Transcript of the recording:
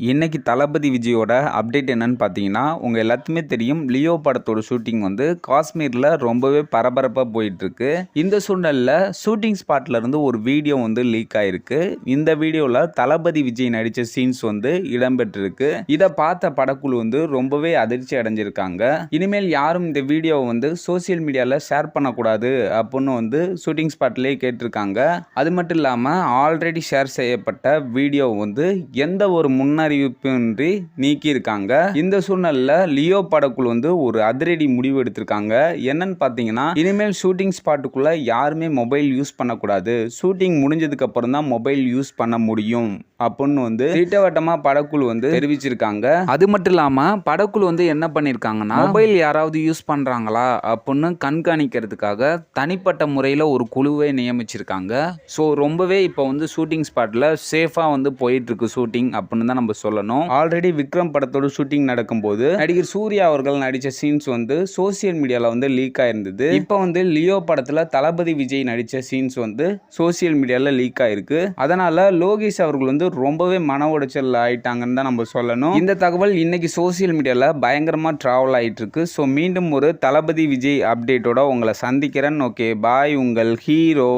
இன்றைக்கி தளபதி விஜயோட அப்டேட் என்னன்னு பார்த்தீங்கன்னா உங்கள் எல்லாத்துக்குமே தெரியும் லியோ படத்தோட ஷூட்டிங் வந்து காஷ்மீரில் ரொம்பவே பரபரப்பாக போயிட்டுருக்கு. இந்த சூழ்நிலையில் ஷூட்டிங் ஸ்பாட்லேருந்து ஒரு வீடியோ வந்து லீக் ஆயிருக்கு. இந்த வீடியோவில் தளபதி விஜய் நடித்த சீன்ஸ் வந்து இடம்பெற்றிருக்கு. இதை பார்த்த படக்குழு வந்து ரொம்பவே அதிர்ச்சி அடைஞ்சிருக்காங்க. இனிமேல் யாரும் இந்த வீடியோவை வந்து சோசியல் மீடியாவில் ஷேர் பண்ணக்கூடாது அப்படின்னு வந்து ஷூட்டிங் ஸ்பாட்லேயே கேட்டிருக்காங்க. அது மட்டும் இல்லாமல் ஆல்ரெடி ஷேர் செய்யப்பட்ட வீடியோ வந்து எந்த ஒரு முன்னறிவிப்பின்றி நீக்கியிருக்காங்க. இந்த சூழ்நிலையில் லியோ படக்குழு வந்து ஒரு அதிரடி முடிவு எடுத்திருக்காங்க. என்னன்னு பார்த்தீங்கன்னா இனிமேல் ஷூட்டிங் ஸ்பாட்டுக்குள்ள யாருமே மொபைல் யூஸ் பண்ணக்கூடாது. ஷூட்டிங் முடிஞ்சதுக்கு அப்புறம் தான் மொபைல் யூஸ் பண்ண முடியும் அப்படின்னு வந்து திட்டவட்டமாக படக்குழு வந்து தெரிவிச்சிருக்காங்க. அது மட்டும் இல்லாமல் படக்குழு வந்து என்ன பண்ணியிருக்காங்கன்னா மொபைல் யாராவது யூஸ் பண்ணுறாங்களா அப்படின்னு கண்காணிக்கிறதுக்காக தனிப்பட்ட முறையில் ஒரு குழுவை நியமிச்சிருக்காங்க. ஸோ ரொம்பவே இப்போ வந்து ஷூட்டிங் ஸ்பாட்டில் சேஃபாக வந்து போயிட்டுருக்கு ஷூட்டிங் அப்படின்னு தான் நம்ம சொல்லணும். ஆல்ரெடி விக்ரம் படத்தோட ஷூட்டிங் நடக்கும்போது நடிகர் சூர்யா அவர்கள் நடித்த சீன்ஸ் வந்து சோசியல் மீடியாவில் வந்து லீக் ஆயிருந்தது. இப்போ வந்து லியோ படத்தில் தளபதி விஜய் நடித்த சீன்ஸ் வந்து சோசியல் மீடியாவில் லீக் ஆயிருக்கு. அதனால லோகேஷ் அவர்கள் வந்து ரொம்பவே மன உடைச்சல் ஆயிட்டாங்கன்னு தான் நம்ம சொல்லணும். இந்த தகவல் இன்னைக்கு சோசியல் மீடியாவில் பயங்கரமாக ட்ராவல் ஆயிட்டு இருக்கு ஸோ மீண்டும் ஒரு தளபதி விஜய் அப்டேட்டோட உங்களை சந்திக்கிறேன். ஓகே பாய் உங்கள் ஹீரோ.